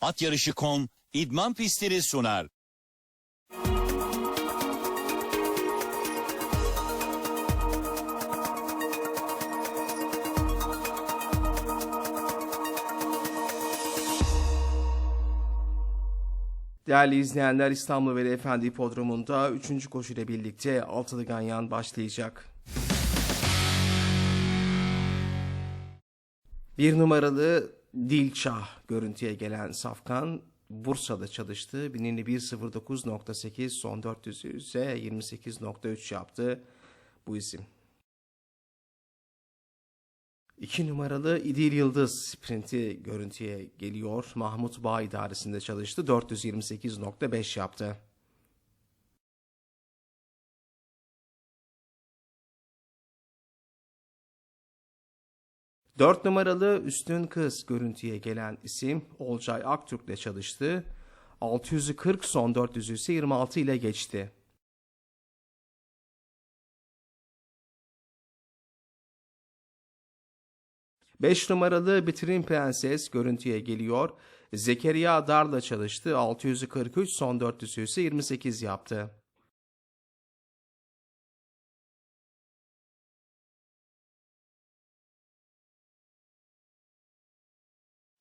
Atyarışı.com idman pistleri sunar. Değerli izleyenler İstanbul Veli Efendi Hipodromu'nda 3. koşu ile birlikte altılı ganyan başlayacak. Bir numaralı Dilçah görüntüye gelen Safkan Bursa'da çalıştı. Binini 1.09.8 son 400'ü ise 28.3 yaptı bu isim. 2 numaralı İdil Yıldız sprinti görüntüye geliyor. Mahmut Bağ idaresinde çalıştı. 428.5 yaptı. Dört numaralı Üstün Kız görüntüye gelen isim Olcay Aktürk ile çalıştı. 640 son 400'ü ise 26 ile geçti. 5 numaralı Bitirin Prenses görüntüye geliyor. Zekeriya Dar'la çalıştı. 643 son 400'ü ise 28 yaptı.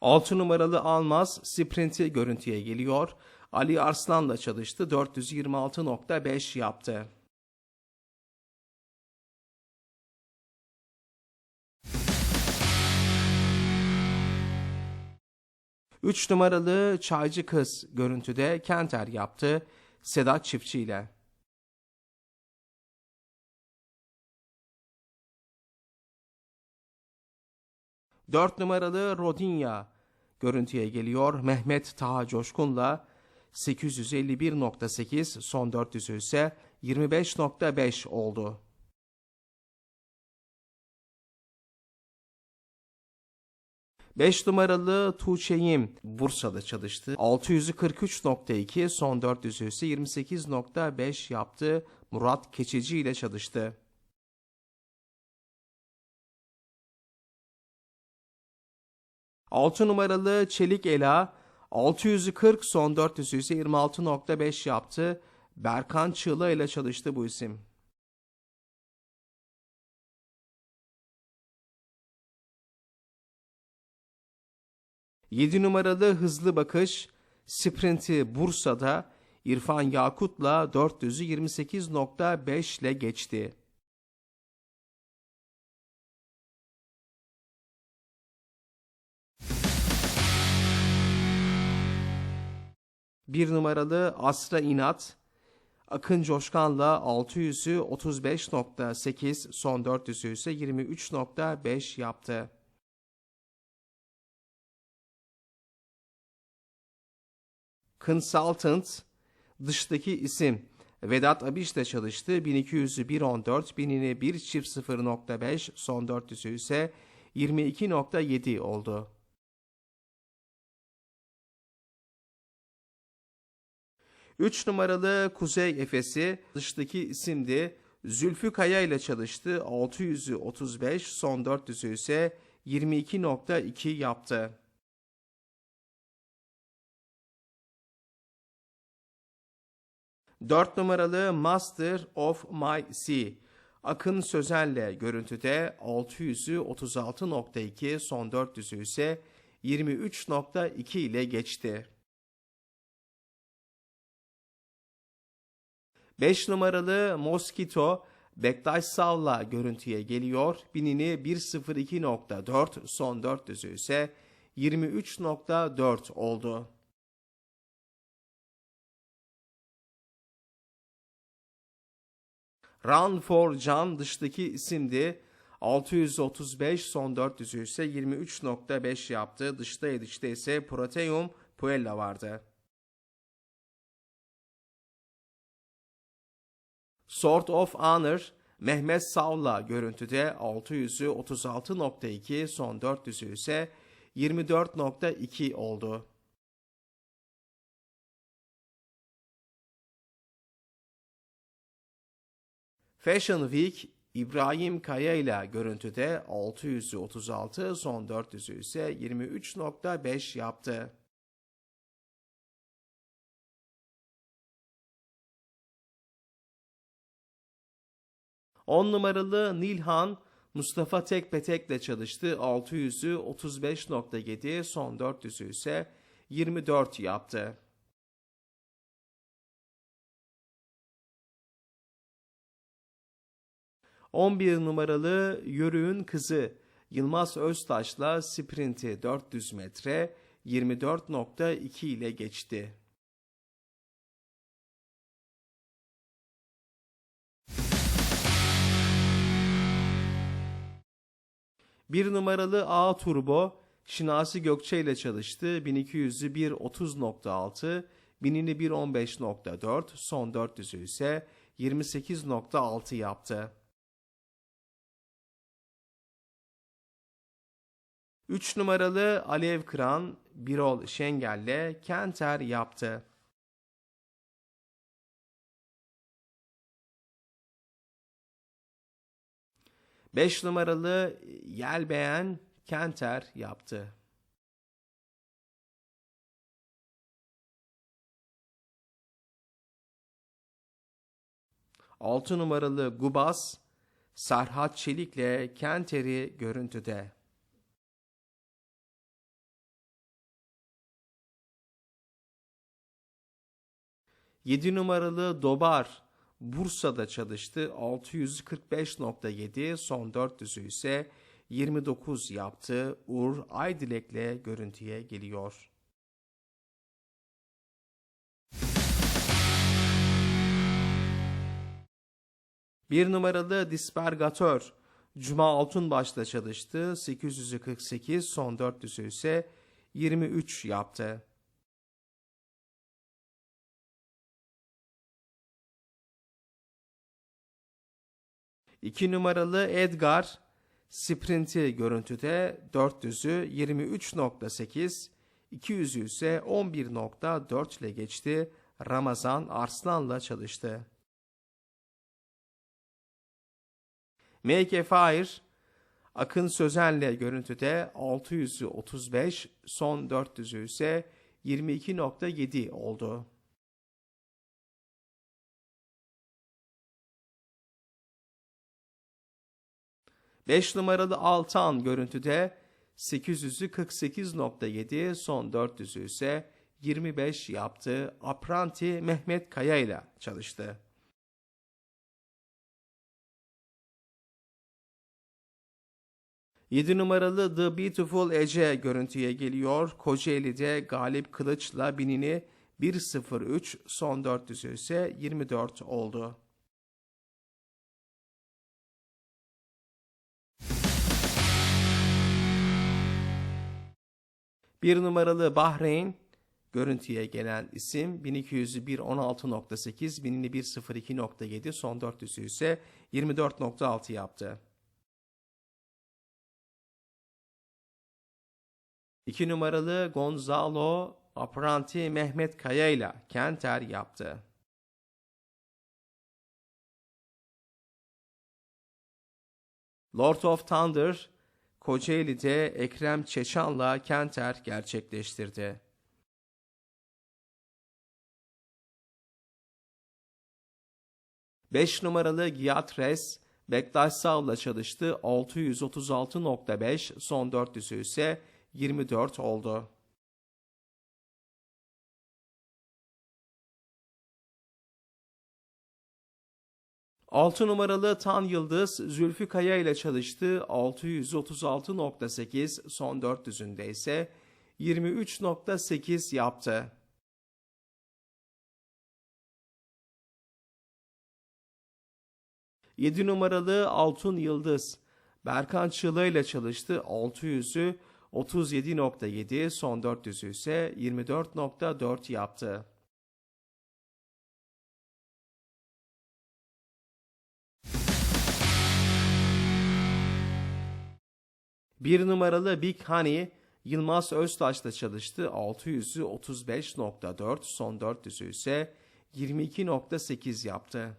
Altı numaralı Almaz sprinti görüntüye geliyor. Ali Arslan'la çalıştı. 426.5 yaptı. 3 numaralı Çaycı Kız görüntüde Kenter yaptı Sedat Çiftçi ile. Dört numaralı Rodinya görüntüye geliyor. Mehmet Taha Coşkun'la 851.8 son 400'ü ise 25.5 oldu. 5 numaralı Tuğçe'yim Bursa'da çalıştı. 643.2 son 400'ü ise 28.5 yaptı. Murat Keçeci ile çalıştı. Altı numaralı Çelik Ela 640 son 400'ü ise 26.5 yaptı. Berkan Çığla ile çalıştı bu isim. 7 numaralı hızlı bakış sprinti Bursa'da İrfan Yakut'la 400'ü 28.5 ile geçti. Bir numaralı Asra İnat Akın Coşkan'la 600'ü 35.8 son 400'ü ise 23.5 yaptı. Consultant dıştaki isim Vedat Abiş de çalıştı. 1200'ü 1.14, binini 1 çift 0.5, son 400'ü ise 22.7 oldu. Üç numaralı Kuzey Efes'i dıştaki isimdi. Zülfü Kaya ile çalıştı. 600'ü 35, son 400'ü ise 22.2 yaptı. 4 numaralı Master of My Sea. Akın Sözen'le görüntüde 600'ü 36.2 son 400'ü ise 23.2 ile geçti. 5 numaralı Mosquito Bektaş Sav'la görüntüye geliyor. Binini 1.02.4 son 400'ü ise 23.4 oldu. Run for Can dıştaki isimdi. 635 son 400'ü ise 23.5 yaptı. Dışta edişte ise Proteum Puella vardı. Sword of Honor Mehmet Sav'la görüntüde 600'ü 36.2 son 400'ü ise 24.2 oldu. Fashion Week İbrahim Kaya ile görüntüde 600'ü 36 son 400'ü ise 23.5 yaptı. 10 numaralı Nilhan Mustafa Tekpetek'le çalıştı. 600'ü 35.7 son 400'ü ise 24 yaptı. ...11 numaralı Yörük'ün kızı Yılmaz Öztaş'la sprinti 400 metre 24.2 ile geçti. Bir numaralı A Turbo Şinasi Gökçe ile çalıştı. 1200'ü 1.30.6, 1000'ini 1.15.4, son 400'ü ise 28.6 yaptı. 3 numaralı Alev Kıran Birol Şengel'le Kenter yaptı. Beş numaralı Yelbeğen Kenter yaptı. Altı numaralı Gubas Serhat Çelik'le Kenter'i görüntüde. 7 numaralı Dobar Bursa'da çalıştı. 645.7 son 400'ü ise 29 yaptı. Uğur Aydilek'le görüntüye geliyor. Bir numaralı Dispergatör Cuma Altunbaş'ta çalıştı. 848 son 400'ü ise 23 yaptı. 2 numaralı Edgar sprinti görüntüde 400'ü 23.8, 200'ü ise 11.4 ile geçti. Ramazan Arslan'la çalıştı. Make a Fire Akın Sözen'le görüntüde 600'ü 35, son 400'ü ise 22.7 oldu. 5 numaralı Altan görüntüde 800'ü 48.7 son 400'ü ise 25 yaptı. Apranti Mehmet Kaya ile çalıştı. Yedi numaralı The Beautiful Ece görüntüye geliyor. Kocaeli'de Galip Kılıç'la binini 1.03 son 400'ü ise 24 oldu. Bir numaralı Bahreyn görüntüye gelen isim 1200'ü 1.16.8, 1000'ini 1.02.7, son 400'ü ise 24.6 yaptı. 2 numaralı Gonzalo Apranti Mehmet Kaya ile Kenter yaptı. Lord of Kocaeli'de Ekrem Çeçan'la Kenter gerçekleştirdi. Beş numaralı Giatres Bektaş Sav'la çalıştı. 636.5 son 400'ü ise 24 oldu. 6 numaralı Tan Yıldız Zülfü Kaya ile çalıştı. 636.8 son 400'ünde ise 23.8 yaptı. Yedi numaralı Altun Yıldız Berkan Çığla ile çalıştı. 600'ü 37.7 son 400'ü ise 24.4 yaptı. Bir numaralı Big Honey Yılmaz Öztaş'ta çalıştı. 600'ü 35.4 son 400'ü ise 22.8 yaptı.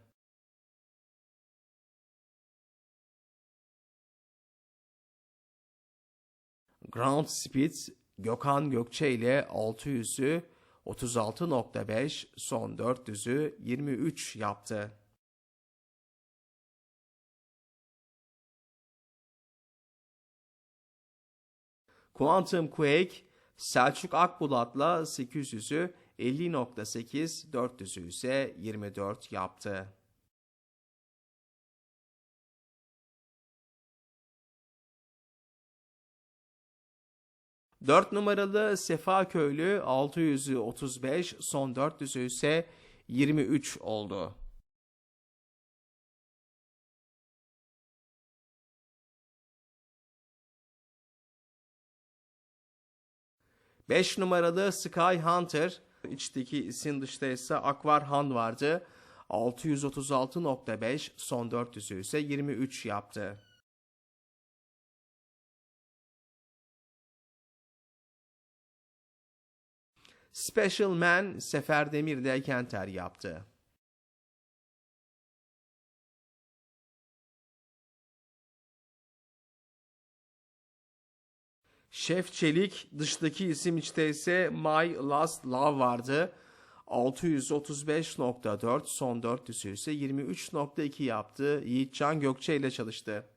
Ground Speed Gökhan Gökçe ile 600'ü 36.5 son 400'ü 23 yaptı. Quantum Quake Selçuk Akbulat'la 800'ü 50.8, 400'ü ise 24 yaptı. Dört numaralı Sefa Köylü 600'ü 35, son 400'ü ise 23 oldu. Beş numaralı Sky Hunter, içteki isim dışta ise Akvarhan vardı. 636.5, son 400'ü ise 23 yaptı. Special Man Sefer Demir'de Kenter yaptı. Şef Çelik dıştaki isim içte ise My Last Love vardı. 635.4 son 400'ü ise 23.2 yaptı. Yiğitcan Gökçe ile çalıştı.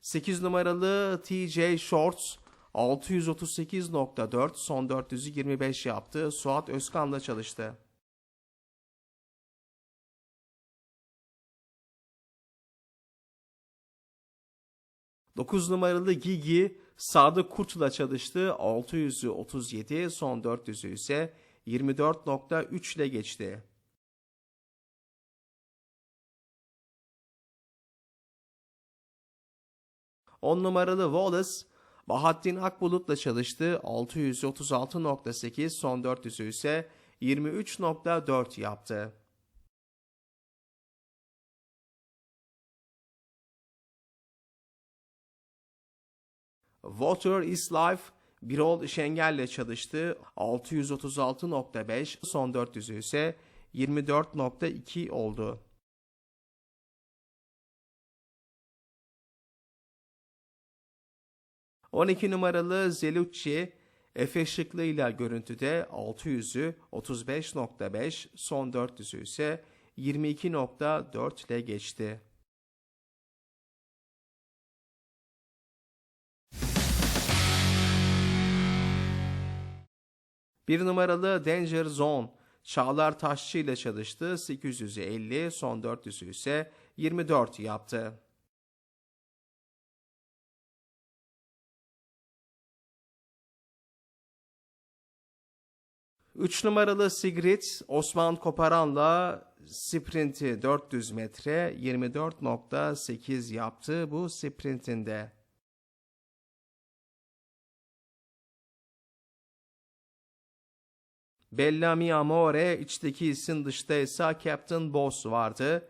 8 numaralı TJ Shorts 638.4 son 400'ü 25 yaptı. Suat Özkan'la çalıştı. Dokuz numaralı Gigi Sadık Kurt'la çalıştı. 600'ü 37, son 400'ü ise 24.3 ile geçti. On numaralı Wallace Bahattin Akbulut'la çalıştı. 636.8 son 400'ü ise 23.4 yaptı. Water is Life Birol Şengel'le çalıştı. 636.5 son 400'ü ise 24.2 oldu. 12 numaralı Zelucci Efe Şıklı ile görüntüde 600'ü 35.5 son 400'ü ise 22.4 ile geçti. Bir numaralı Danger Zone Çağlar Taşçı ile çalıştı. 800'ü 50 son 400'ü ise 24 yaptı. 3 numaralı Sigrid Osman Koparan'la sprinti 400 metre 24.8 yaptı bu sprintinde. Bellamy Amore içteki isim dışta ise Captain Boss vardı.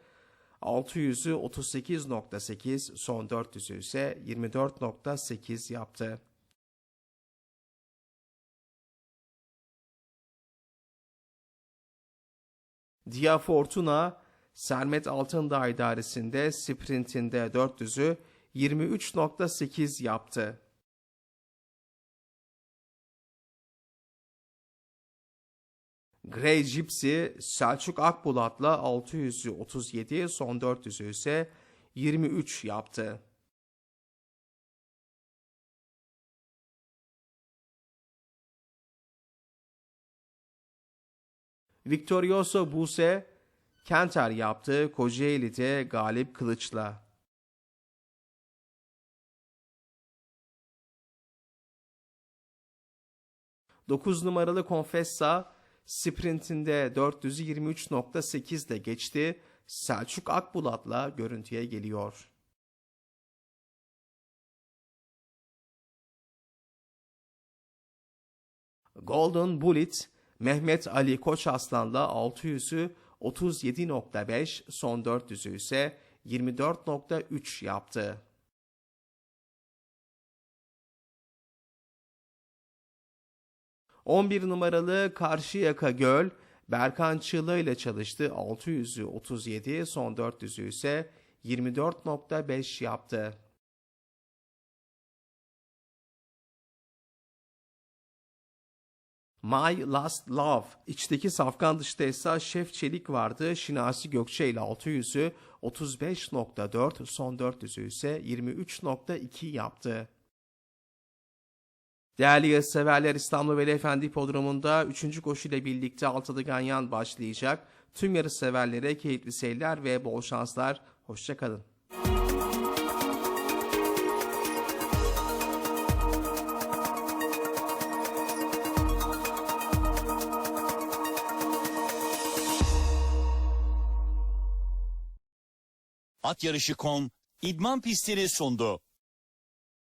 600'ü 38.8 son 400'ü ise 24.8 yaptı. Dia Fortuna, Sermet Altındağ idaresinde sprintinde 400'ü 23.8 yaptı. Grey Gypsy, Selçuk Akbulat'la 600'ü 37, son 400'ü ise 23 yaptı. Victorioso Buse, Kenter yaptı Kocaeli'de Galip Kılıç'la. Dokuz numaralı Confessa sprintinde 423.8 ile geçti. Selçuk Akbulat'la görüntüye geliyor. Golden Bullet Mehmet Ali Koç Aslan'la 600'ü 37.5, son 400'ü ise 24.3 yaptı. ...11 numaralı Karşıyaka Göl... ...Berkan Çığla ile çalıştı... ...600'ü 37, son 400'ü ise 24.5 yaptı. My Last Love. İçteki safkan dışta ise Şef Çelik vardı. Şinasi Gökçe ile 600'ü 35.4, son 400'ü ise 23.2 yaptı. Değerli yarışseverler İstanbul Veli Efendi Podromu'nda 3. koşu ile birlikte altılı ganyan başlayacak. Tüm yarışseverlere keyifli seyirler ve bol şanslar. Hoşçakalın. At yarışı.com idman pistleri sundu.